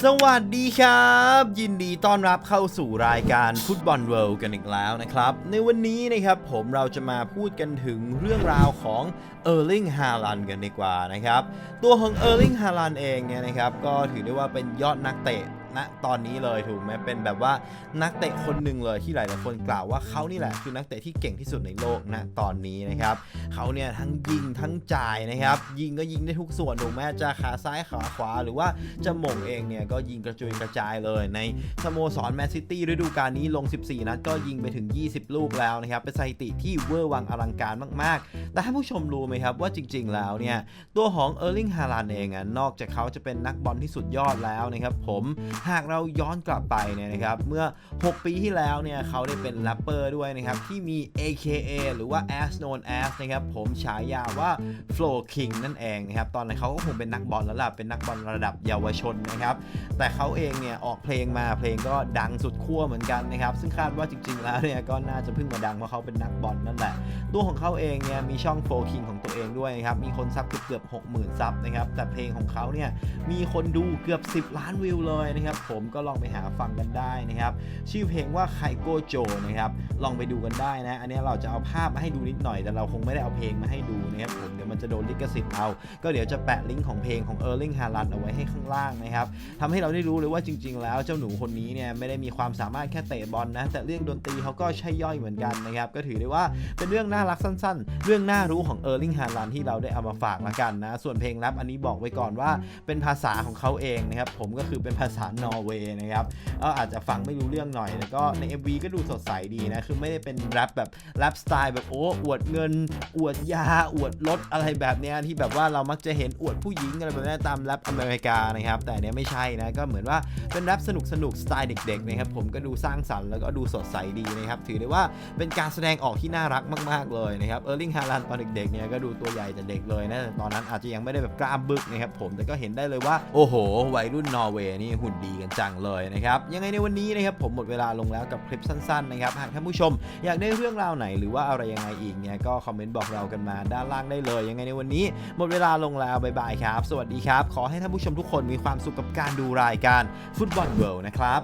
สวัสดีครับ ยินดีต้อนรับเข้าสู่รายการฟุตบอลเวิลด์กันอีกแล้วนะครับ ในวันนี้นะครับผมเราจะมาพูดกันถึงเรื่องราวของเออร์ลิงฮาลันกันดีกว่านะครับ ตัวของเออร์ลิงฮาลันเองเนี่ยนะครับ ก็ถือได้ว่าเป็นยอดนักเตะ ณตอนนี้เลยถูกไหมเป็นแบบว่านักเตะคนหนึ่งเลยที่หลายๆคนกล่าวว่าเขานี่แหละคือนักเตะที่เก่งที่สุดในโลกณตอนนี้นะครับเขาเนี่ยทั้งยิงทั้งจ่ายนะครับ ยิงก็ยิงได้ทุกส่วนถูกไหมจะขาซ้ายขาขวา หรือว่าจะหม่งเองเนี่ยก็ยิงกระจุยกระจายเลยในสโมสรแมนซิตี้ฤดูกาลนี้ลง 14 นัดก็ยิงไปถึง 20 ลูกแล้วนะครับเป็นสถิติที่เวอร์วังอลังการมาก ๆ แต่ให้ผู้ชมรู้ไหมครับว่าจริง ๆ แล้วเนี่ยตัวของเออร์ลิงฮาลันเองอะนอกจากเขาจะเป็นนักบอลที่สุดยอดแล้วนะครับผมหากเราย้อนกลับไปเนี่ยนะครับเมื่อ 6 ปีที่แล้วเนี่ยเขาได้เป็นแรปเปอร์ด้วยนะครับที่มี AKA หรือว่า as known as นะครับผมฉายาว่า Flow King นั่นเองนะครับตอนนั้นเขาก็คงเป็นนักบอลแล้วล่ะเป็นนักบอลระดับเยาวชนนะครับแต่เขาเองเนี่ยออกเพลงมาเพลงก็ดังสุดขั้วเหมือนกันนะครับซึ่งคาดว่าจริง ๆ แล้วเนี่ยก็น่าจะเพิ่งมาดังเพราะเขาเป็นนักบอลนั่นแหละ ตัวของเขาเองเนี่ยมีช่อง Flow King ของตัวเองด้วยนะครับมีคนซับเกือบๆ60,000ซับนะครับแต่เพลงของเขาเนี่ยมีคนดูเกือบ 10 ล้านวิวเลยนะครับผมก็ลองไปหาฟังกันได้นะครับชื่อเพลงว่าไคโกโจนะครับลองไปดูกันได้นะอันนี้เราจะเอาภาพมาให้ดูนิดหน่อย แต่เราคงไม่ได้เอาเพลงมาให้ดูนะครับผมเดี๋ยวมันจะโดนลิขสิทธิ์เอาก็เดี๋ยวจะแปะลิงก์ของเพลงของ Erling Haaland เอาไว้ให้ข้างล่างนะครับทำให้เราได้รู้เลยว่าจริง ๆ แล้วเจ้าหนูคนนี้เนี่ยไม่ได้มีความสามารถแค่เตะบอลนะแต่เรื่องดนตรีเขาก็ใช่ย่อยเหมือนกันนะครับก็ถือได้ว่าเป็นเรื่องน่ารักสั้น ๆ เรื่องน่ารู้ของ Erling Haaland ที่เราได้เอามาฝากละกันนะส่วนเพลงแรปอันนี้บอกไว้ก่อนว่าเป็นภาษาของเขาเองนะครับผมก็คือเป็นภาษานอร์เวย์นะครับก็อาจจะฟังไม่รู้เรื่องหน่อย แล้วก็ใน MV ก็ดูสดใสดีนะ คือไม่ได้เป็นแรปแบบแรปสไตล์แบบโอ้อวดเงิน อวดยา อวดรถอะไรแบบเนี้ยที่แบบว่าเรามักจะเห็นอวดผู้หญิงอะไรแบบนี้ตามแรปอเมริกานะครับ แต่เนี้ยไม่ใช่นะ ก็เหมือนว่าเป็นแรปสนุกสนุกสไตล์เด็กๆนะครับ ผมก็ดูสร้างสรรค์แล้วก็ดูสดใสดีนะครับ ถือได้ว่าเป็นการแสดงออกที่น่ารักมากๆเลยนะครับ เออร์ลิงฮาลันตอนเด็กๆเนี่ยก็ดูตัวใหญ่แต่เด็กเลยนะแต่ตอนนั้นอาจจะยังไม่ได้แบบกล้ามบึกนะครับผมแต่ก็เห็นได้เลยว่าโอ้โห วัยรุ่นนอร์เวย์นี่หุ่นดีกันจังเลยนะครับ ยังไงในวันนี้นะครับผมหมดเวลาลงแล้วกับคลิปสั้นๆนะครับ หากท่านผู้ชมอยากได้เรื่องราวไหนหรือว่าอะไรยังไงอีกเนี่ยก็คอมเมนต์บอกเรากันมาด้านล่างได้เลย ยังไงในวันนี้ หมดเวลาลงแล้วบายบายครับ สวัสดีครับ ขอให้ท่านผู้ชมทุกคนมีความสุขกับการดูรายการฟุตบอลเวิลด์นะครับ